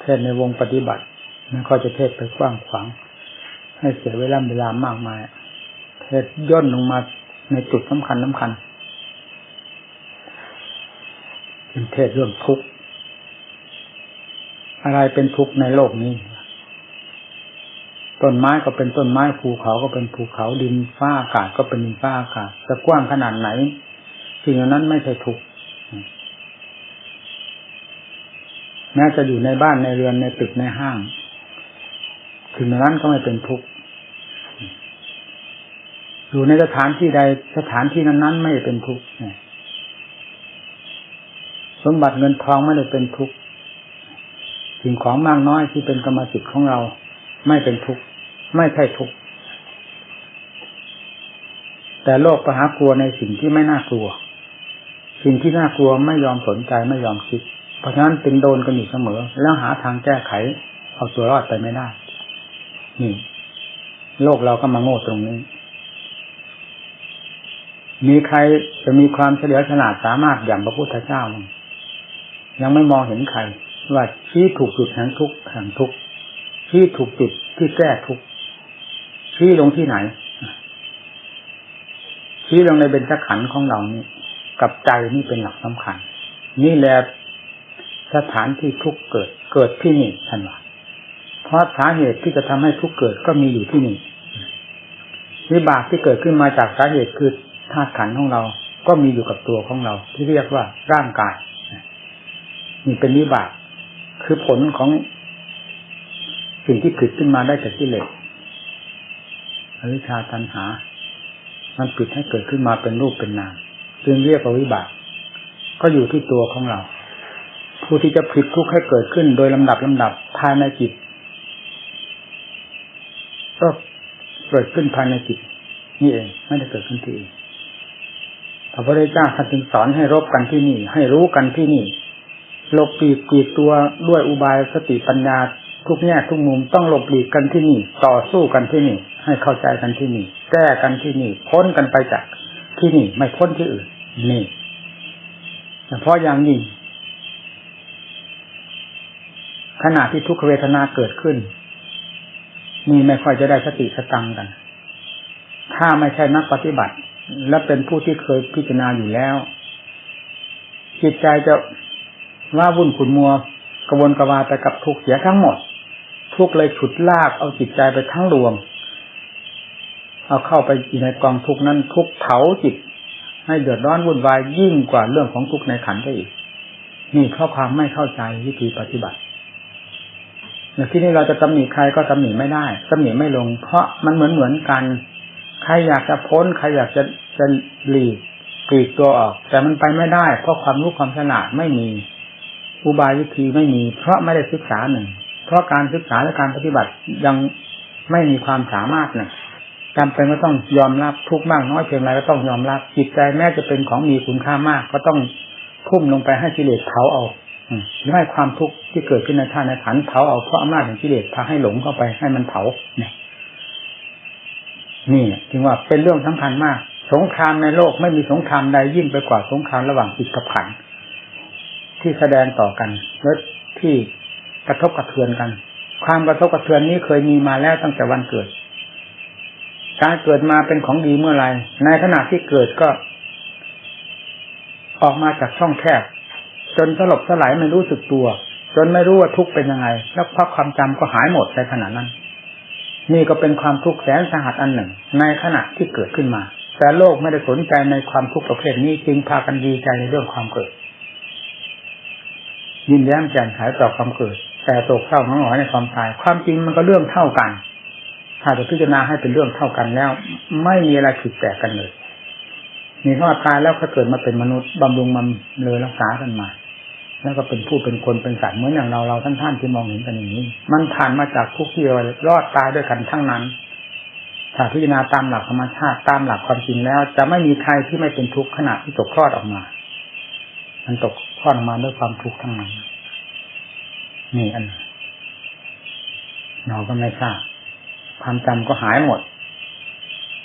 เทศในวงปฏิบัติมันก็จะเทศไปกว้างขวาง ให้เสียเวลาเวลามากมาย เทศย่นลงมาในจุดสำคัญสำคัญเป็นเทศเรื่องทุกข์อะไรเป็นทุกข์ในโลกนี้ ต้นไม้ก็เป็นต้นไม้ภูเขาก็เป็นภูเขาดินฟ้าอากาศก็เป็นดินฟ้าอากาศจะกว้างขนาดไหนสิ่งนั้นไม่ใช่ทุกข์ แม้จะอยู่ในบ้านในเรือนในตึกในห้าง ถึงนั้นก็ไม่เป็นทุกข์อยู่ในสถานที่ใดสถานที่นั้นๆ ไม่เป็นทุกข์สมบัติเงินทองไม่ได้เป็นทุกข์สิ่งของมากน้อยที่เป็นกรรมสิทธิ์ของเรา ไม่เป็นทุกข์ไม่ใช่ทุกข์แต่โลกประหากลัวในสิ่งที่ไม่น่ากลัว สิ่งที่น่ากลัวไม่ยอมสนใจไม่ยอมคิด เพราะฉะนั้นจึงโดนกันอยู่เสมอ แล้วหาทางแก้ไข เอาตัวรอดไปไม่ได้ นี่ โลกเราก็มาโง่ตรงนี้ มีใครจะมีความเฉลียวฉลาดสามารถอย่างพระพุทธเจ้ามั้งยังไม่มองเห็นใคร ว่าชี้ถูกจุดแห่งทุกแห่งทุกชี้ถูกจุดที่แก้ทุกชี้ลงที่ไหน ชี้ลงในเบญจขันธ์ของเรานี่กับใจนี่เป็นหลักสำคัญ นี่แหละ สถานที่ทุกเกิดเกิดที่นี่ท่านว่าเพราะสาเหตุที่จะทำให้ทุกเกิดก็มีอยู่ที่นี่วิบากที่เกิดขึ้นมาจากสาเหตุคือธาตุขันธ์ของเรา ก็มีอยู่กับตัวของเรา ที่เรียกว่าร่างกายนี่เป็นวิบาก คือผลของสิ่งที่ผิดขึ้นมาได้จากกิเลสอวิชชาตัณหา มันปิดให้เกิดขึ้นมาเป็นรูปเป็นนามจึงเรียกว่าวิบาก ก็อยู่ที่ตัวของเรา ผู้ที่จะผิดทุกข์ให้เกิดขึ้นโดยลำดับลำดับภายในจิตก็เกิดขึ้นภายในจิตนี่เองไม่ได้เกิดขึ้นที่อื่นพระพุทธเจ้าท่านจึงสอนให้รบกันที่นี่ ให้รู้กันที่นี่หลบปีกปีกตัวด้วยอุบายสติปัญญาทุกแง่ทุกมุมต้องหลบหลีกกันที่นี่ ต่อสู้กันที่นี่ ให้เข้าใจกันที่นี่ แก้กันที่นี่ พ้นกันไปจากที่นี่ไม่พ้นที่อื่น นี่เฉพาะอย่างยิ่ง ขณะที่ทุกขเวทนาเกิดขึ้นนี่ไม่ค่อยจะได้สติสตังกัน ถ้าไม่ใช่นักปฏิบัติ และเป็นผู้ที่เคยพิจารณาอยู่แล้ว จิตใจจะว่าวุ่นขุนมัวกระวนกระวายไปกับทุกเสียทั้งหมด ทุกเลยฉุดลากเอาจิตใจไปทั้งดวงเอาเข้าไปอยู่ในกองทุกนั้นทุกเผาจิต ให้เดือดร้อนวุ่นวายยิ่งกว่าเรื่องของทุกในขันได้อีก นี่เพราะความไม่เข้าใจวิธีปฏิบัติ ที่นี้เราจะตำหนิใครก็ตำหนิไม่ได้ตำหนิไม่ลง เพราะมันเหมือนเหมือนกัน ใครอยากจะพ้น ใครอยากจะจะหลีกกลีกตัวออก แต่มันไปไม่ได้ เพราะความรู้ความฉลาดไม่มี อุบายวิธีไม่มี เพราะไม่ได้ศึกษาหนึ่ง เพราะการศึกษาและการปฏิบัติยังไม่มีความสามารถหนึ่งจำเป็นก็ต้องยอมรับทุกมากน้อยเพียงไรก็ต้องยอมรับจิตใจแม้จะเป็นของมีคุณค่ามาก ก็ต้องทุ่มลงไปให้กิเลสเผาเอา หรือให้ความทุกข์ที่เกิดขึ้นในท่านในขันเผาเอาเพราะอำนาจของกิเลสพาให้หลงเข้าไปให้มันเผาเนี่ยนี่จึงว่าเป็นเรื่องสำคัญมาก สงครามในโลกไม่มีสงครามใดยิ่งไปกว่าสงครามระหว่างจิตกับขันที่แสดงต่อกันและที่กระทบกระเทือนกัน ความกระทบกระเทือนนี้เคยมีมาแล้วตั้งแต่วันเกิด การเกิดมาเป็นของดีเมื่อไรในขณะที่เกิดก็ ออกมาจากช่องแคบ จนสลบสลายไม่รู้สึกตัว จนไม่รู้ว่าทุกข์เป็นยังไง แล้วพักความจำก็หายหมดในขณะนั้น นี่ก็เป็นความทุกข์แสนสาหัสอันหนึ่ง ในขณะที่เกิดขึ้นมา แต่โลกไม่ได้สนใจในความทุกข์ประเภทนี้จึงพากันดีใจในเรื่องความเกิด ยินแย้มแจ่มใสต่อความเกิด แต่ตกเศร้าหงอยในความตาย ความจริงมันก็เรื่องเท่ากัน ถ้าจะพิจารณาให้เป็นเรื่องเท่ากันแล้ว ไม่มีอะไรผิดแปลกกันเลยมีถ้าตายแล้วก็เกิดมาเป็นมนุษย์บำรุงมันเลยรักษากันมา แล้วก็เป็นผู้เป็นคนเป็นสัตว์เหมือนอย่างเราเราท่านท่านที่มองเห็นกันอย่างนี้ มันผ่านมาจากทุกที่รอดตายด้วยกันทั้งนั้น ถ้าพิจารณาตามหลักธรรมชาติตามหลักความจริงแล้ว จะไม่มีใครที่ไม่เป็นทุกข์ขณะที่ตกคลอดออกมา มันตกคลอดออกมาด้วยความทุกข์ทั้งนั้นนี่อันเราก็ไม่ทราบความจำก็หายหมด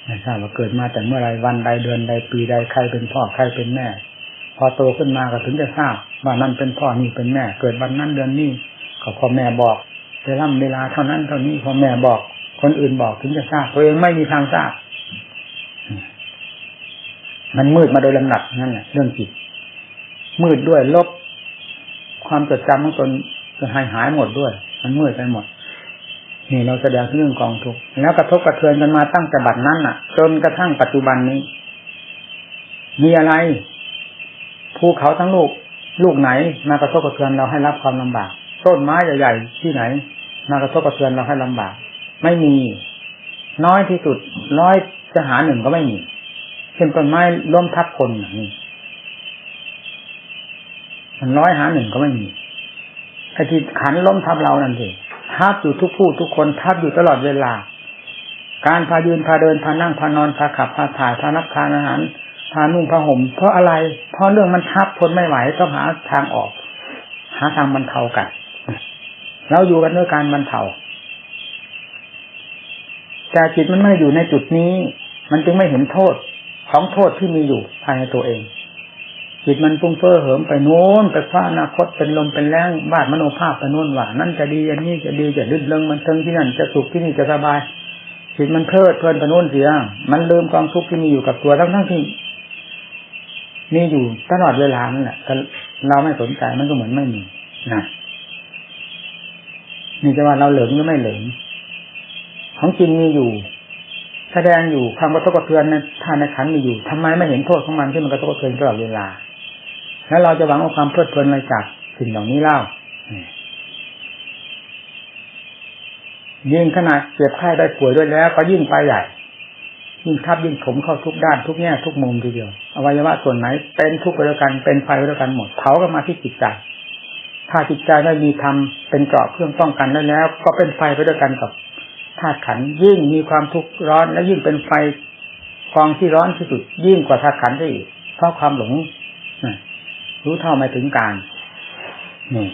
ไม่ทราบว่าเกิดมาแต่เมื่อไรวันใดเดือนใดปีใดใครเป็นพ่อใครเป็นแม่ พอโตขึ้นมาก็ถึงจะทราบ ว่านั่นเป็นพ่อนี่เป็นแม่ เกิดวันนั้นเดือนนี้ขาพ่อแม่บอกเวลาเวลาเท่านั้นเท่านี้พ่อแม่บอก คนอื่นบอกถึงจะทราบตัวเองไม่มีทางทราบ มันมืดมาโดยลำดับนั่นแหละเรื่องจิตมืดด้วยลบ ความจดจำของตนจะหายหายหมดด้วย มันมืดไปหมดนี่เราแสดงเรื่องกองทุกข์แล้วกระทบกระเทือนกันมาตั้งแต่บัดนั้นน่ะ จนกระทั่งปัจจุบันนี้ มีอะไรภูเขาทั้งลูก ลูกไหนมากระทบกระเทือนเราให้รับความลำบาก ต้นไม้ใหญ่ๆที่ไหน มากระทบกระเทือนเราให้ลำบาก ไม่มี น้อยที่สุดร้อยจะหาหนึ่งก็ไม่มีเช่นต้นไม้ล้มทับคนอย่างนี้มันร้อยหาหนึ่งก็ไม่มีไอ้ที่ขันล้มทับเรานั่นสิทับอยู่ทุกผู้ทุกคนทับอยู่ตลอดเวลา การพายืนพาเดินพานั่งพานอนพาขับพาถ่ายพานับทานอาหารานุ่งพาห่มเพราะอะไร เพราะเรื่องมันทับทนไม่ไหวต้องหาทางออก หาทางบรรเทากันเราอยู่กันด้วยการบรรเทาแต่จิตมันไม่อยู่ในจุดนี้ มันจึงไม่เห็นโทษของโทษที่มีอยู่ภายในตัวเอง จิตมันฟุ้งเฟ้อเหิมไปโน้นไปคว้าอนาคตเป็นลมเป็นแรงบาดมโนภาพไปโน้นว่านั่นจะดีอันนี้จะดีจะลื่นเริงมันเทิงที่นั่นจะสุขที่นี่จะสบายจิตมันเพลิดเพลินไปโน้นเสีย มันลืมกองทุกข์ที่มีอยู่กับตัวทั้งทั้งที่ มีอยู่ตลอดเวลานั่นแหละแต่เราไม่สนใจมันก็เหมือนไม่มีนะนี่จะว่าเราเหลิงหรือไม่เหลิงของจริงมีอยู่ แสดงอยู่ความกระทบกระเทือนในท่านในขันมีอยู่ทำไมไม่เห็นโทษของมันที่มันกระทบกระเทือนตลอดเวลา แล้วเราจะหวังเอาความเพลิดเพลินอะไรจากสิ่งเหล่านี้เล่ายิ่งขนาดเจ็บไข้ได้ป่วยด้วยแล้ว ก็ยิ่งไปใหญ่ ยิ่งทับยิ่งถมเข้าทุกด้านทุกแง่ทุกมุมทีเดียวอวัยวะส่วนไหน เป็นทุกข์ไปด้วยกันเป็นไฟไปด้วยกันหมดเผากันมาที่จิตใจถ้าจิตใจไม่มีธรรมเป็นเกราะเครื่องป้องกันได้แล้ว ก็เป็นไฟไปด้วยกันกับธาตุขันยิ่งมีความทุกข์ร้อนและยิ่งเป็นไฟกองที่ร้อนที่สุด ยิ่งกว่าธาตุขันได้อีกเพราะความหลงรู้เท่าไม่ถึงการนี่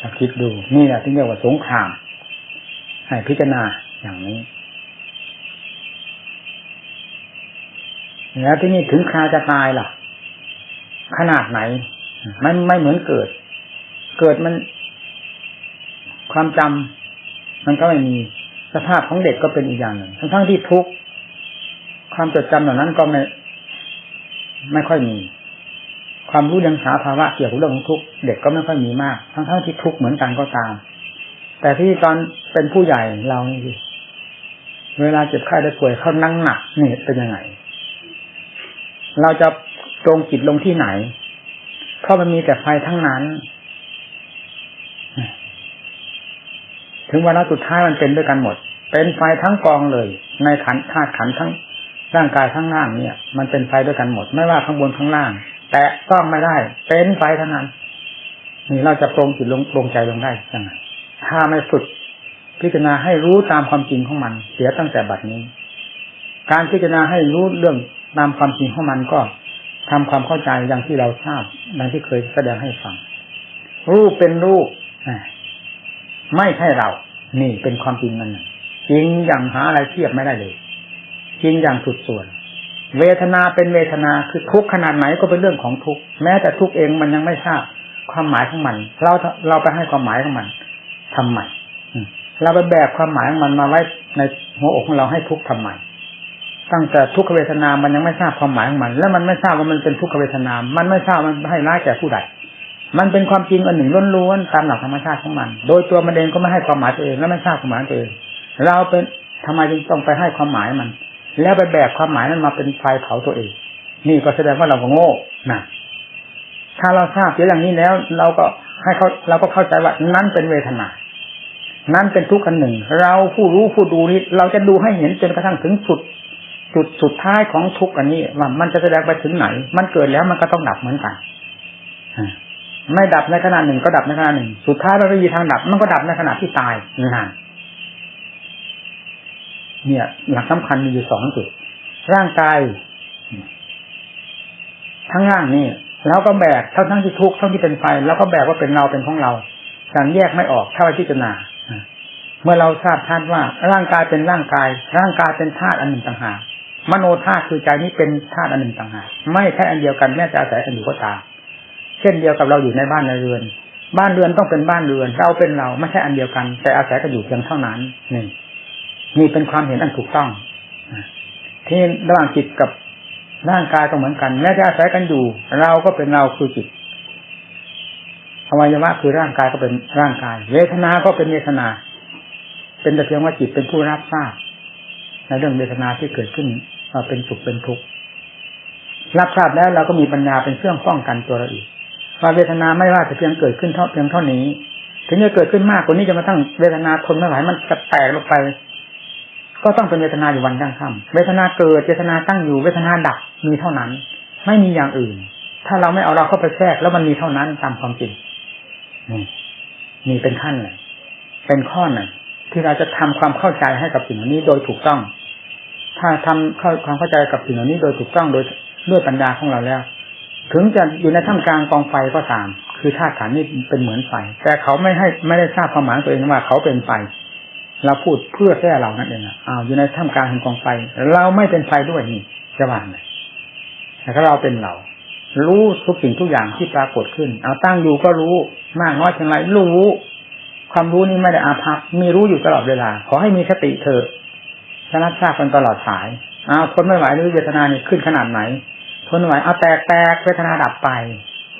ถ้าคิดดูนี่แหละที่เรียกว่าสงครามให้พิจารณาอย่างนี้ แล้วที่นี่ถึงคราจะตายล่ะ ขนาดไหน มันไม่เหมือนเกิด เกิดมัน ความจำมันก็ไม่มี สภาพของเด็กก็เป็นอีกอย่างหนึ่งทั้งทั้งที่ทุกข์ความจดจำเหล่านั้นก็ไม่ ไม่ค่อยมี ความรู้ยังสาภาวะเกี่ยวกับเรื่องของทุกข์เด็กก็ไม่ค่อยมีมาก ทั้งทั้งที่ทุกข์เหมือนกันก็ตาม แต่ที่ตอนเป็นผู้ใหญ่เรานี่สิเวลาเจ็บไข้ได้ป่วยเขานั่งหนักนี่เป็นยังไง เราจะตรงจิตลงที่ไหน เพราะมันมีแต่ไฟทั้งนั้น ถึงวันสุดท้ายมันเป็นด้วยกันหมด เป็นไฟทั้งกองเลย ในขันธาตุขันทั้งร่างกายทั้งล่างเนี่ย มันเป็นไฟด้วยกันหมด ไม่ว่าข้างบนข้างล่าง แต่ต้องไม่ได้ เป็นไฟทั้งนั้น นี่เราจะปรงจิตลงปรงใจลงได้ยังไงถ้าไม่ฝึกพิจารณาให้รู้ตามความจริงของมัน เสียตั้งแต่บัดนี้ การพิจารณาให้รู้เรื่อง ตามความจริงของมันก็ทำความเข้าใจอย่างที่เราทราบดังที่เคยแสดงให้ฟัง รูปเป็นรูปไม่ใช่เรา นี่เป็นความจริงนั่นจริงอย่างหาอะไรเทียบไม่ได้เลยจริงอย่างสุดส่วน เวทนาเป็นเวทนาคือทุกขนาดไหนก็เป็นเรื่องของทุกแม้แต่ทุกเองมันยังไม่ทราบความหมายของมัน เราเราไปให้ความหมายของมันทำไมเราไปแบกความหมายของมันมาไว้ในหัวอกของเราให้ทุกทำไม ตั้งแต่ทุกขเวทนา มันยังไม่ทราบความหมายของมัน แล้วมันไม่ทราบว่ามันเป็นทุกขเวทนา มันไม่ทราบมันให้ร้ายแก่ผู้ใด มันเป็นความจริงอันหนึ่งล้วนๆตามหลักธรรมชาติของมัน โดยตัวมันเองก็ไม่ให้ความหมายตัวเองและไม่ทราบความหมายตัวเอง เราเป็นทำไมจึงต้องไปให้ความหมายมัน แล้วไปแบกความหมายนั้นมาเป็นไฟเผาตัวเอง นี่ก็แสดงว่าเราก็โง่นะถ้าเราทราบเสียอย่างนี้แล้ว เราก็ให้เขาเราก็เข้าใจว่านั้นเป็นเวทนา นั้นเป็นทุกข์อันหนึ่ง เราผู้รู้ผู้ดูนี้เราจะดูให้เห็นจนกระทั่งถึงสุด จุดสุดท้ายของทุกอันนี้ว่ามันจะแสดงไปถึงไหน มันเกิดแล้วมันก็ต้องดับเหมือนกันไม่ดับในขณะหนึ่งก็ดับในขณะหนึ่ง สุดท้ายมันไม่มีทางดับ มันก็ดับในขณะที่ตายนั่นเนี่ย หลักสำคัญมีอยู่สองจุด ร่างกายทั้งร่างนี่แล้วก็แบกทั้งทั้งที่ทุกข์ทั้งที่เป็นไฟแล้วก็แบกว่าเป็นเราเป็นของเราสังแยกไม่ออกถ้าไปพิจารณาเมื่อเราทราบธาตุว่าร่างกายเป็นร่างกาย ร่างกายเป็นธาตุอันหนึ่งต่างหาก มโนธาตุคือใจนี้เป็นธาตุอันหนึ่งต่างหากไม่ใช่อันเดียวกันแม้จะอาศัยกันอยู่ก็ตามเช่นเดียวกับเราอยู่ในบ้านในเรือน บ้านเรือนต้องเป็นบ้านเรือน เราเป็นเราไม่ใช่อันเดียวกัน แต่อาศัยกันอยู่เพียงเท่านั้นนี่นี่เป็นความเห็นอันถูกต้องที่ระหว่างจิตกับร่างกายก็เหมือนกันแม้จะอาศัยกันอยู่ เราก็เป็นเราคือจิตอวัยวะคือร่างกายก็เป็นร่างกายเวทนา ก็เป็นเวทนา เป็นแต่เพียงว่าจิตเป็นผู้รับทราบ ในเรื่องเวทนาที่เกิดขึ้นเป็นสุขเป็นทุกข์รับทราบแล้วเราก็มีปัญญาเป็นเครื่องป้องกันตัวเราอีกว่าเวทนาไม่ว่าจะเพียงเกิดขึ้นเท่าเพียงเท่านี้ ถึงจะเกิดขึ้นมากกว่านี้จะมาทั้งเวทนาทนไม่ไหวมันจะแตกลงไป ก็ต้องเป็นเวทนาอยู่วันยั่งค่ำเวทนาเกิดเวทนาตั้งอยู่เวทนาดับมีเท่านั้น ไม่มีอย่างอื่น ถ้าเราไม่เอาเราเข้าไปแทรกแล้วมันมีเท่านั้นตามความจริงนี่นี่เป็นขั้นเลยเป็นข้อหนึ่งที่เราจะทำความเข้าใจให้กับสิ่งนี้โดยถูกต้อง ถ้าทำเข้าความเข้าใจกับสิ่งเหล่านี้โดยถูกต้องโดยด้วยปัญญาของเราแล้ว ถึงจะอยู่ในท่ามกลางกองไฟก็ตาม คือธาตุขันนี่เป็นเหมือนไฟ แต่เขาไม่ให้ไม่ได้ทราบความหมายตัวเองว่าเขาเป็นไฟเราพูดเพื่อแค่เรานั่นเองอะอ้าวอยู่ในท่ามกลางแห่งกองไฟ เราไม่เป็นไฟด้วยนี่จะว่าไงแต่ถ้าเราเป็นเรา รู้ทุกสิ่งทุกอย่างที่ปรากฏขึ้น เอาตั้งอยู่ก็รู้มากน้อยเพียงไรรู้ ความรู้นี้ไม่ได้อาภัพมีรู้อยู่ตลอดเวลา ขอให้มีสติเถิด ชนะทราบกันตลอดสายเอาทนไม่ไหวหรือเวทนานี่ขึ้นขนาดไหนทนไม่ไหวเอาแตกแตกเวทนาดับไป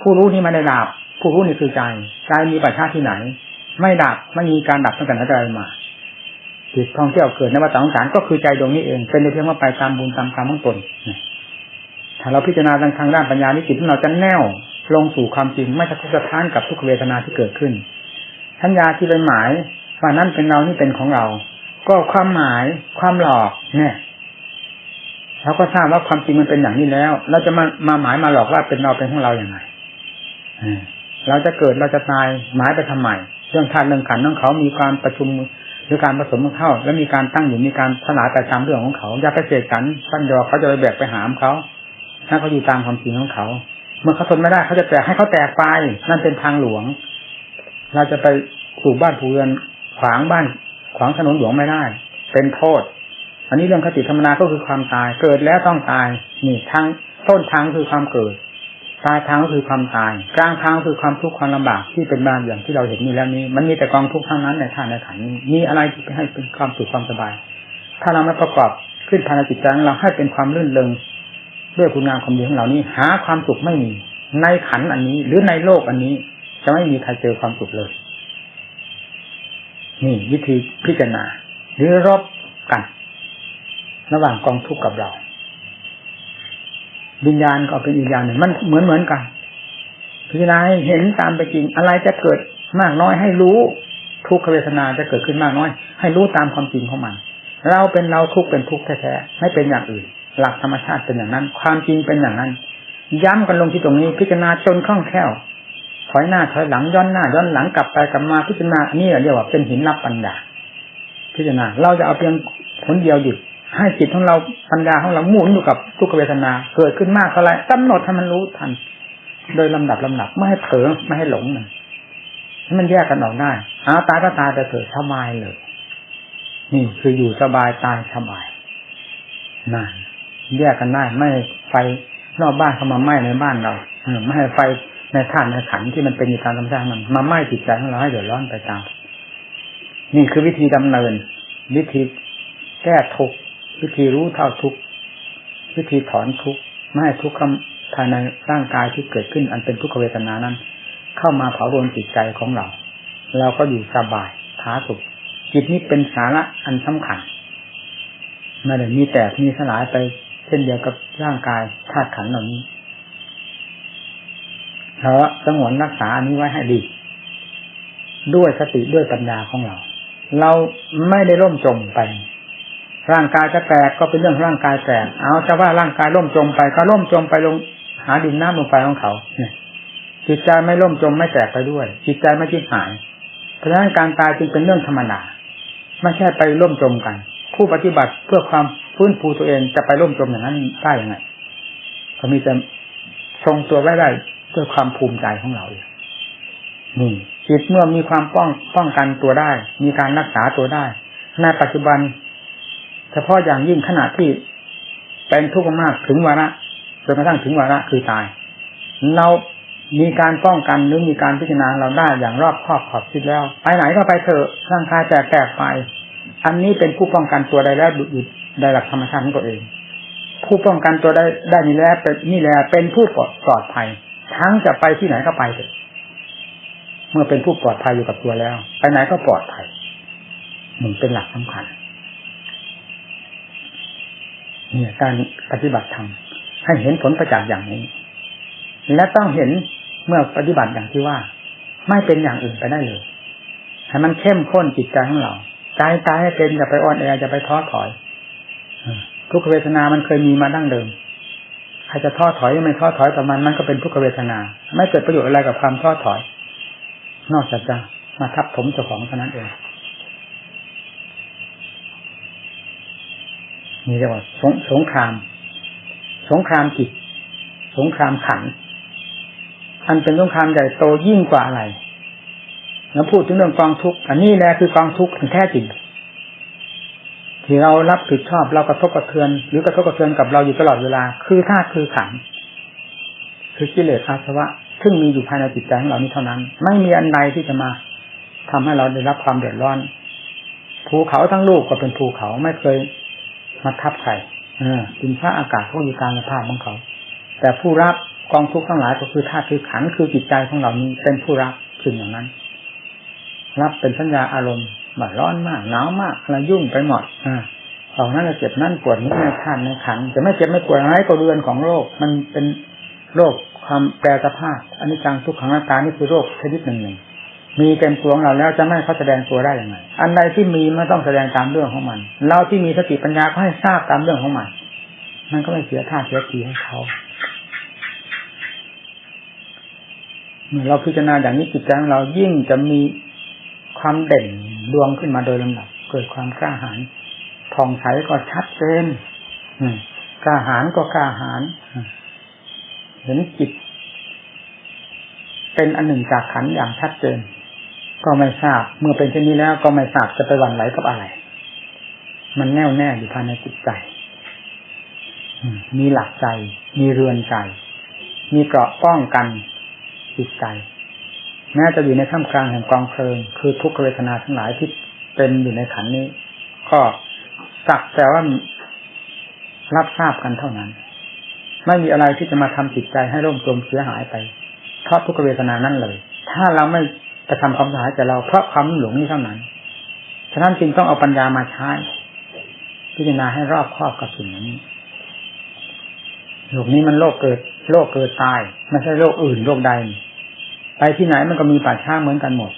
ผู้รู้นี่ไม่ได้ดับ ผู้รู้นี่คือใจใจมีปัจฉาที่ไหน ไม่ดับไม่มีการดับตั้งแต่ไหนแต่ไรมาจิตท่องเที่ยวเกิดในวัฏสงสารก็คือใจดวงนี้เอง เป็นเพียงว่าไปตามบุญตามกรรมของตนถ้าเราพิจารณาทางด้านปัญญานิจิตของเราจะแน่วลงสู่ความจริงไม่สะทกสะท้านกับทุกเวทนาที่เกิดขึ้นสัญญาที่เป็นหมายว่านั่นเป็นเรานี่เป็นของเรา ก็ความหมายความหลอก เนี่ยเราก็ทราบว่าความจริงมันเป็นอย่างนี้แล้ว เราจะมามาหมายมาหลอกว่าเป็นเราเป็นของเราอย่างไรเราจะเกิดเราจะตายหมายไปทำไมเรื่องธาตุเรื่องขันธ์ของเขามีการประชุมหรือการผสมเข้า แล้วมีการตั้งอยู่มีการสลายไปตามเรื่องของเขาอย่าไปเสกกันสั้นยอเขาจะไปแบกไปหามเขาถ้าเขาอยู่ตามความจริงของเขา เมื่อเขาทนไม่ได้เขาจะแตกให้เขาแตกไป นั่นเป็นทางหลวง เราจะไปปลูกบ้านผูเรือนขวางบ้าน ขวางถนนหลวงไม่ได้ เป็นโทษ อันนี้เรื่องคติธรรมนาก็คือความตาย เกิดแล้วต้องตายนี่ทางต้นทางคือความเกิดปลายทางก็คือความตาย กลางทางคือความทุกข์ความลำบากที่เป็นบางอย่างที่เราเห็นนี่แล้วนี้ มันมีแต่กองทุกข์ทั้งนั้นในท่านในขันนี้มีอะไรที่ให้เป็นความสุขความสบาย ถ้าเราไม่ประกอบขึ้นภายในจิตใจของเราให้เป็นความลื่นเลงด้วยคุณงามความดีของเรานี้ หาความสุขไม่มีในขันอันนี้ หรือในโลกอันนี้ จะไม่มีใครเจอความสุขเลย นี่วิธีพิจารณา หรือรบกันระหว่างกองทุกข์กับเราวิญญาณก็เป็นอีกอย่างหนึ่งมันเหมือนเหมือนกันพิจารณาเห็นตามไปจริง อะไรจะเกิดมากน้อยให้รู้ทุกขเวทนาจะเกิดขึ้นมากน้อย ให้รู้ตามความจริงของมัน เราเป็นเราทุกเป็นทุกแท้ๆไม่เป็นอย่างอื่น หลักธรรมชาติเป็นอย่างนั้น ความจริงเป็นอย่างนั้น ย้ำกันลงที่ตรงนี้ พิจารณาจนคล่องแคล่ว ถอยหน้าถอยหลังย้อนหน้าย้อนหลังกลับไปกลับมาพิจารณาอันนี้เรียกว่าเป็นหินรับปัญญาพิจารณาเราจะเอาเพียงผลเดียวหยุดให้จิตของเราปัญญาของเราหมุนอยู่กับทุกเวทนาเกิดขึ้นมากเท่าไรกำหนดให้มันรู้ทัน โดยลำดับลำดับไม่ให้เผลอไม่ให้หลงมันให้มันแยกกันออกได้หาตายก็ตายแต่เถิดสบายเลย นี่คืออยู่สบายตายสบายนั่นแยกกันได้ไม่ไฟนอกบ้านเข้ามาไหม้ในบ้านเราไม่ให้ไฟ ในธาตุในขันที่มันเป็นอยู่ตามธรรมชาติมันมาไหม้จิตใจของเราให้เดือดร้อนไปตาม นี่คือวิธีดำเนิน วิธีแก้ทุกวิธีรู้เท่าทุกวิธีถอนทุกไม่ให้ทุกข์ภายในร่างกายที่เกิดขึ้น อันเป็นทุกขเวทนานั้น เข้ามาเผาโดนจิตใจของเรา เราก็อยู่สบายผาสุขจิตนี้เป็นสาระอันสำคัญไม่ได้มีแต่มีสลายไปเช่นเดียวกับร่างกายธาตุขันธ์เหล่านี้ เพราสงวนรักษาอันนี้ไว้ให้ดี ด้วยสติด้วยปัญญาของเรา เราไม่ได้ล่มจมไป ร่างกายจะแตกก็เป็นเรื่องร่างกายแตกเอาจะว่าร่างกายล่มจมไป ก็ล่มจมไปลง หาดินน้ำลงไปของเขาเนี่ยจิตใจไม่ล่มจมไม่แตกไปด้วย จิตใจไม่จิตหาย เพราะฉะนั้นการตายจึงเป็นเรื่องธรรมดาไม่ใช่ไปล่มจมกัน ผู้ปฏิบัติเพื่อความฟื้นฟูตัวเองจะไปล่มจมอย่างนั้นได้ยังไงเขามีแต่ทรงตัวไว้ได้ ด้วยความภูมิใจของเราเองนี่จิตเมื่อมีความป้องป้องกันตัวได้ มีการรักษาตัวได้ในปัจจุบัน เฉพาะอย่างยิ่งขณะที่เป็นทุกข์มากถึงวาระจนกระทั่งถึงวาระคือตาย เรามีการป้องกันหรือมีการพิจารณาเราได้อย่างรอบครอบขอบคิดแล้วไปไหนก็ไปเถอะร่างกายแตกแตกไป อันนี้เป็นผู้ป้องกันตัวได้แล้วดุดได้หลักธรรมชาติของตัวเอง ผู้ป้องกันตัวได้ได้นี่แล้วเป็นนี่แหละเป็นผู้ปลอดภัย ทั้งจะไปที่ไหนก็ไปเถอะเมื่อเป็นผู้ปลอดภัยอยู่กับตัวแล้ว ไปไหนก็ปลอดภัยมันเป็นหลักสำคัญเนี่ยการปฏิบัติธรรมให้เห็นผลประจักษ์อย่างนี้ และต้องเห็นเมื่อปฏิบัติอย่างที่ว่า ไม่เป็นอย่างอื่นไปได้เลยให้มันเข้มข้นจิตใจของเราใจตายให้เป็นอย่าไปอ่อนแออย่าไปท้อถอยทุกเวทนามันเคยมีมาดั้งเดิม รจะท้อถอยไม่ท้อถอยต่อมันมันก็เป็นทุกเวทนา ไม่เกิดประโยชน์อะไรกับความท้อถอย นอกจากจะมาทับถมเจ้าของเท่านั้นเองนี่เรียกว่าสงสงคราม สงครามจิต สงครามขันอันเป็นสงครามใหญ่โตยิ่งกว่าอะไร แล้วพูดถึงเรื่องกองทุกข์อันนี้แหละคือกองทุกข์แท้จริง ที่เรารับผิดชอบเรากระทบกระเทือน หรือกระทบกระเทือนกับเราอยู่ตลอดเวลา คือธาตุคือขันคือกิเลสอาสวะ ซึ่งมีอยู่ภายในจิตใจของเรานี้เท่านั้น ไม่มีอันใดที่จะมาทำให้เราได้รับความเดือดร้อนภูเขาทั้งลูกก็เป็นภูเขาไม่เคยมาทับใครดินฟ้าอากาศเขาอยู่กลางภาพของเขา แต่ผู้รับกองทุกข์ทั้งหลายก็คือธาตุคือขันคือจิตใจของเรานี้เป็นผู้รับสิ่งอย่างนั้น รับเป็นสัญญาอารมณ์ บบร้อนมากหนาวมากอะไรยุ่งไปหมดอ่าออกนั้นจะเจ็บนั่นปวดนี้ในธาตุในขันจะไม่เจ็บไม่ปวดอะไรก็เรือนของโรค มันเป็นโรคความแปรสภาพอันนี้จังทุกขังอาการนี่คือโรคชนิดหนึ่งหนึ่งมีเต็มตัวของเราแล้วจะไม่เขาแสดงตัวได้อย่างไรอันใดที่มีไม่ต้องแสดงตามเรื่องของมัน เราที่มีสติปัญญาก็ให้ทราบตามเรื่องของมัน มันก็ไม่เสียท่าเสียทีให้เขาเมื่อเราพิจารณาอย่างนี้จิตใจของเรายิ่งจะมีความเด่น ดวงขึ้นมาโดยลำดับเกิดความกล้าหาญผ่องใสก็ชัดเจนกล้าหาญก็กล้าหาญเห็นจิต เป็นอันหนึ่งจากขันอย่างชัดเจน ก็ไม่ทราบ เมื่อเป็นเช่นนี้แล้ว ก็ไม่ทราบจะไปหวั่นไหวกับอะไร มันแน่วแน่อยู่ภายในจิตใจมีหลักใจ มีเรือนใจ มีเกราะป้องกันจิตใจ แม้จะอยู่ในท่ามกลางแห่งกองเพลิง คือทุกขเวทนาทั้งหลายที่เป็นอยู่ในขันนี้ ก็สักแต่ว่ารับทราบกันเท่านั้น ไม่มีอะไรที่จะมาทำจิตใจให้ร่มจมเสียหายไป เพราะทุกขเวทนานั้นเลย ถ้าเราไม่จะทำความสะอาดแก่เราเพราะความหลงนี้เท่านั้นฉะนั้นจึงต้องเอาปัญญามาใช้พิจารณาให้รอบครอบกับสิ่งนี้โลกนี้มันโลกเกิด โลกเกิดตาย ไม่ใช่โลกอื่นโลกใด ไปที่ไหนมันก็มีป่าช้าเหมือนกันหมด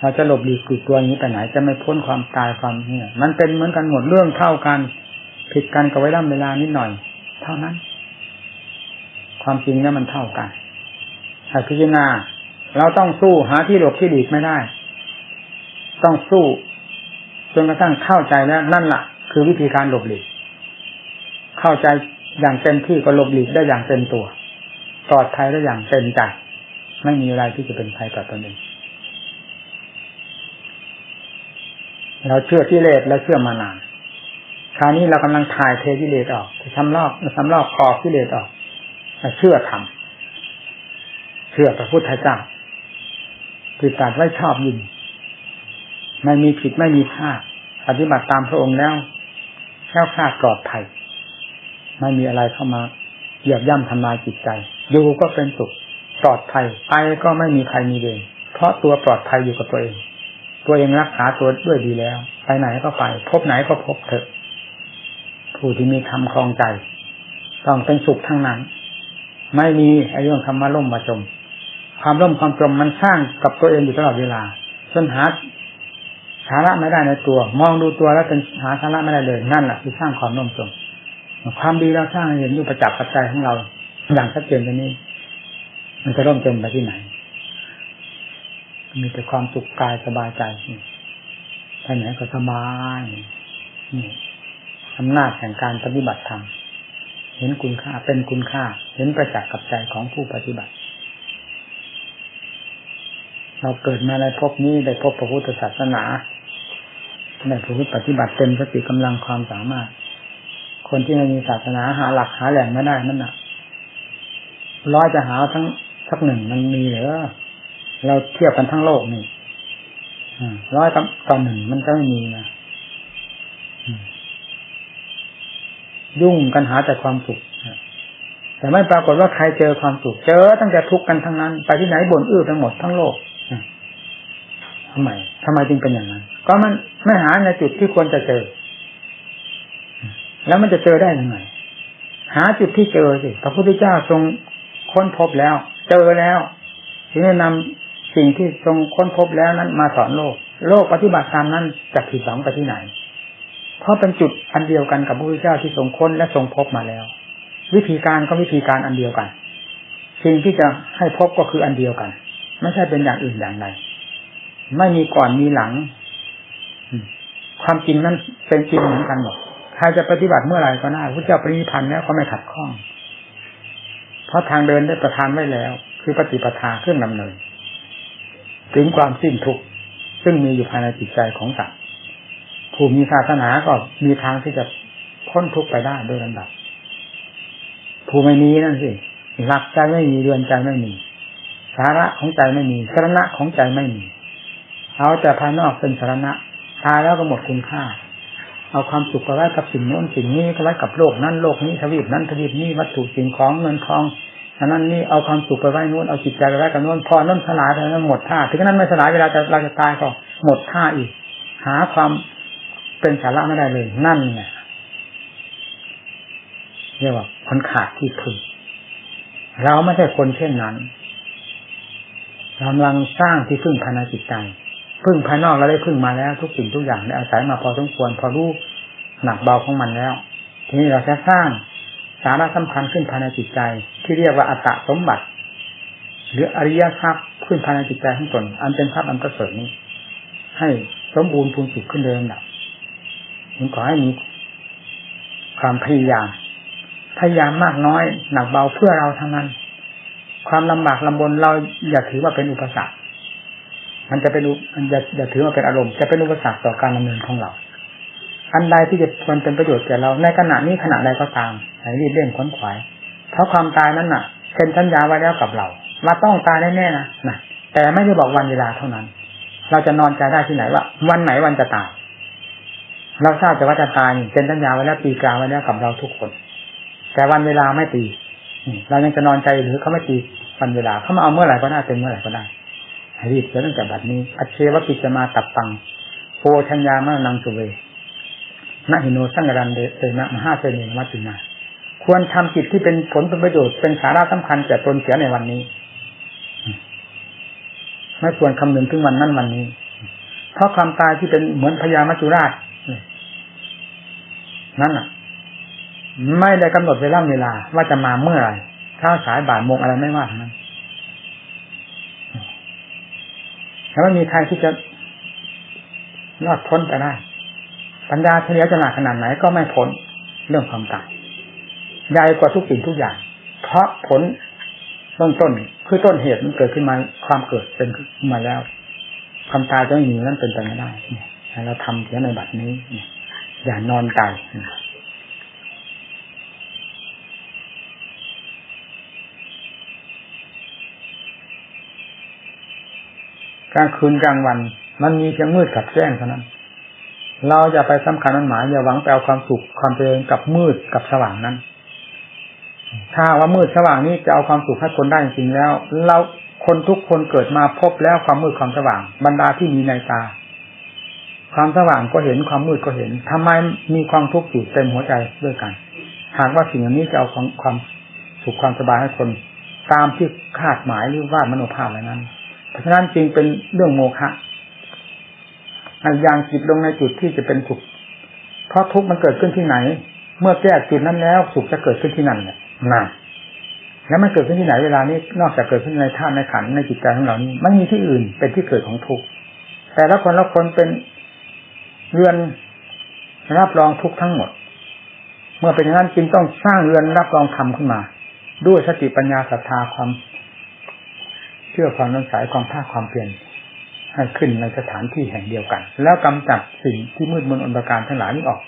เราจะหลบหลีกกีดตัวนี้ไปไหน จะไม่พ้นความตายความเนี่ย มันเป็นเหมือนกันหมดเรื่องเท่ากัน ผิดกันกับไว้ร่ำเวลานิดหน่อย เท่านั้น ความจริงเนี่ยมันเท่ากันถ้าพิจารณาเราต้องสู้หาที่หลบที่หลีกไม่ได้ ต้องสู้จนกระทั่งเข้าใจแล้วนั่นแหละคือวิธีการหลบหลีก เข้าใจอย่างเต็มที่ก็หลบหลีกได้อย่างเต็มตัวปลอดภัยได้อย่างเต็มใจ ไม่มีอะไรที่จะเป็นภัยต่อตนเองเราเชื่อที่เลสและเชื่อมานานคราวนี้เรากำลังถ่ายเทกิเลสออกทำลอกทำลอกคอกิเลสออกเชื่อทำเชื่อพระพุทธเจ้าคือตัดไว้ชอบยินไม่มีผิดไม่มีพลาดปฏิบัติตามพระองค์แล้วแค่คลาดปลอดภัยไม่มีอะไรเข้ามาเหยียบย่ำทำลายจิตใจ อยู่ก็เป็นสุข ปลอดภัยไปก็ไม่มีใครมีเวรเพราะตัวปลอดภัยอยู่กับตัวเอง ตัวเองรักษาตัวด้วยดีแล้ว ไปไหนก็ไป พบไหนก็พบเถอะ ผู้ที่มีธรรมคลองใจ ต้องเป็นสุขทั้งนั้น ไม่มีไอ้เรื่องคำว่าล่มมาจม ความร่มความจมมันสร้างกับตัวเองอยู่ตลอดเวลาจนหาสาระไม่ได้ในตัว มองดูตัวแล้วเป็นหาสาระไม่ได้เลยนั่นแหละที่สร้างความร่มจมความดีเราสร้างเห็นอยู่ประจักษ์ปัจจัยของเรา อย่างชัดเจนตรงนี้ มันจะร่มจมไปที่ไหน มีแต่ความสุขกายสบายใจไปไหนก็สบายนี่อำนาจแห่งการปฏิบัติธรรมเห็นคุณค่าเป็นคุณค่า เห็นประจักษ์กับใจของผู้ปฏิบัติ เราเกิดมาในภพนี้ได้พบพระพุทธศาสนาได้พระพุทธปฏิบัติเต็มสติกำลังความสามารถ คนที่ไม่มีศาสนาหาหลักหาแหล่งไม่ได้นั่นน่ะร้อยจะหาทั้ง สักหนึ่งมันมีเหรอเราเทียบกันทั้งโลกนี่อ่าร้อยต่อหนึ่งมันก็ไม่มีนะยุ่งกันหาแต่ความสุขแต่ไม่ปรากฏว่าใครเจอความสุขเจอตั้งแต่ทุกข์กันทั้งนั้น ไปที่ไหนบ่นอื้อทั้งหมดทั้งโลกทำไมทำไมจึงเป็นอย่างนั้น ก็มันไม่หาในจุดที่ควรจะเจอ แล้วมันจะเจอได้ยังไงหาจุดที่เจอสิพระพุทธเจ้าทรงค้นพบแล้ว เจอแล้วถึงจะนำสิ่งที่ทรงค้นพบแล้วนั้นมาสอนโลก โลกปฏิบัติตามนั้นจะผิดหวังไปที่ไหน เพราะเป็นจุดอันเดียวกันกับพระพุทธเจ้าที่ทรงค้นและทรงพบมาแล้ว วิธีการก็วิธีการอันเดียวกัน สิ่งที่จะให้พบก็คืออันเดียวกัน ไม่ใช่เป็นอย่างอื่นอย่างใดไม่มีก่อนมีหลัง ความจริงนั้นเป็นจริงเหมือนกันหมดใครจะปฏิบัติเมื่อไหร่ก็ได้พระเจ้าปรินิพันธ์แล้วก็ไม่ขัดข้อง เพราะทางเดินได้ประทานไว้แล้ว คือปฏิปทาเครื่องดำเนิน ถึงความสิ้นทุกข์ซึ่งมีอยู่ภายในจิตใจของสัตว์ผู้มีศาสนาก็มีทางที่จะพ้นทุกข์ไปได้โดยลำดับ ผู้ไม่มีนั่นสิหลักใจไม่มีเรือนใจไม่มี สาระของใจไม่มีสาระของใจไม่มี เอาแต่ภายนอกเป็นสาระตายแล้วก็หมดคุณค่า เอาความสุขไปไว้กับสิ่งโน้นสิ่งนี้ก็ไว้กับโลกนั้นโลกนี้ทวีปนั้นทวีปนี้วัตถุสิ่งของเงินทองอันนั้นนี่เอาความสุขไปไว้นู้นเอาจิตใจไปไว้กับนู้นพอนั้นสลายไปนั้นหมดท่าถึงนั้นไม่สลายเวลาจะเราจะตายก็หมดท่าอีก หาความเป็นสาระไม่ได้เลยนั่นไงเรียกว่าคนขาดที่พึ่งเราไม่ใช่คนเช่นนั้นกำลังสร้างที่พึ่งภายในจิตใจ พึ่งภายนอกเราได้พึ่งมาแล้ว ทุกสิ่งทุกอย่างได้อาศัยมาพอสมควรพอรู้หนักเบาของมันแล้ว ทีนี้เราจะสร้างสาระสำคัญขึ้นภายในจิตใจ ที่เรียกว่าอัตตสมบัติ หรืออริยทรัพย์ขึ้นภายในจิตใจของตนอันเป็นทรัพย์อันประเสริฐนี้ ให้สมบูรณ์พูนสุขขึ้นเดิมดับผมขอให้มีความพยายามพยายามมากน้อยหนักเบาเพื่อเราทั้งนั้น ความลำบากลำบนเราอย่าถือว่าเป็นอุปสรรค มันจะเป็นมันจะอย่าถือว่าเป็นอารมณ์จะเป็นอุปสรรคต่อการดำเนินของเรา อันใดที่จะควรเป็นประโยชน์แก่เราในขณะนี้ขณะใดก็ตามให้รีบเร่งขวนขวายเพราะความตายนั้นน่ะเซ็นสัญญาไว้แล้วกับเรา ว่าต้องตายแน่ๆนะนะแต่ไม่ได้บอกวันเวลาเท่านั้น เราจะนอนใจได้ที่ไหนว่า วันไหนวันจะตายเราทราบแต่ว่าจะตายเซ็นสัญญาไว้แล้วปีกลางไว้แล้วกับเราทุกคน แต่วันเวลาไม่ตีเรายังจะนอนใจหรือเขาไม่ตีวันเวลาเขามาเอาเมื่อไหร่ก็ได้เป็นเมื่อไหร่ก็ได้ รีบเสียตั้งแต่บัดนี้อัเชวปิจมาตับปังโพชัญญามะนังสุเวนะหิโนสังกรันเดเตนะมหาเสนีมัตินาควรทำจิตที่เป็นผลเป็นประโยชน์เป็นสาระสำคัญแก่ตนเสียในวันนี้ ไม่ควรคำนึงถึงวันนั้นวันนี้ เพราะความตายที่เป็นเหมือนพญามัจจุราชนั่นอะ ไม่ได้กำหนดเวลาเวลาว่าจะมาเมื่อไหร่เช้าสายบ่ายโมงอะไรไม่ว่าทั้งนั้น แต่ว่ามีใครที่จะรอดพ้นไปได้ปัญญาเฉลียวฉลาดขนาดไหนก็ไม่พ้นเรื่องความตายใหญ่กว่าทุกสิ่งทุกอย่าง เพราะผลต้นต้นคือต้นเหตุมันเกิดขึ้นมาความเกิดเป็นขึ้นมาแล้วความตายจะไม่มีนั่นเป็นไปไม่ได้เนี่ยเราทำเสียในบัดนี้ อย่านอนใจ กลางคืนกลางวัน มันมีเพียงมืดกับแจ้งเท่านั้น เราอย่าไปสำคัญมันหมายอย่าหวังไปเอาความสุขความเจริญกับมืดกับสว่างนั้น ถ้าว่ามืดสว่างนี้จะเอาความสุขให้คนได้จริงแล้ว เราคนทุกคนเกิดมาพบแล้วความมืดความสว่าง บรรดาที่มีในตา ความสว่างก็เห็นความมืดก็เห็นทำไมมีความทุกข์อยู่เต็มหัวใจด้วยกัน หากว่าสิ่งเหล่านี้จะเอาความความสุขความสบายให้คน ตามที่คาดหมายหรือวาดมโนภาพอะไรนั้น เพราะฉะนั้นจึงเป็นเรื่องโมฆะอย่างจิตลงในจุดที่จะเป็นสุข เพราะทุกข์มันเกิดขึ้นที่ไหน เมื่อแก้จุดนั้นแล้วสุขจะเกิดขึ้นที่นั่นแหละนะแล้วมันเกิดขึ้นที่ไหนเวลานี้ นอกจากเกิดขึ้นในท่าในขันในจิตใจของเรานี้ มันมีที่อื่นเป็นที่เกิดของทุกข์แต่ละคนละคนเป็นเรือนรับรองทุกข์ทั้งหมด เมื่อเป็นอย่างนั้นจึงต้องสร้างเรือนรับรองธรรมขึ้นมา ด้วยสติปัญญาศรัทธาความ เชื่อความน้นสายความภาคความเพียรให้ขึ้นในสถานที่แห่งเดียวกัน แล้วกำจัดสิ่งที่มืดมนอนตรการทั้งหลายนี้ออก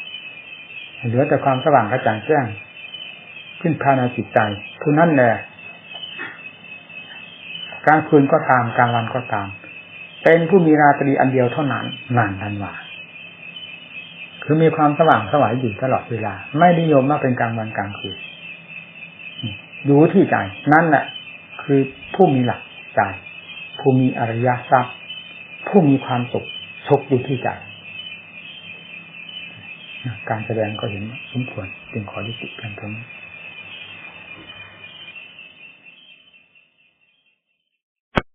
เหลือแต่ความสว่างกระจ่างแจ้ง ขึ้นภายในจิตใจผู้นั้นแหละกลางคืนก็ตามกลางวันก็ตาม เป็นผู้มีราตรีอันเดียวเท่านั้นนานทันว่าคือมีความสว่างสวายอยู่ตลอดเวลา ไม่นิยมว่าเป็นกลางวันกลางคืนอยู่ที่ใจนั่นแหละคือผู้มีหลัก ใจ ผู้มีอริยทรัพย์ ผู้มีความสุขชกอยู่ที่ใจการแสดงก็เห็นสมควรจึงขอยุติเพียงเท่านี้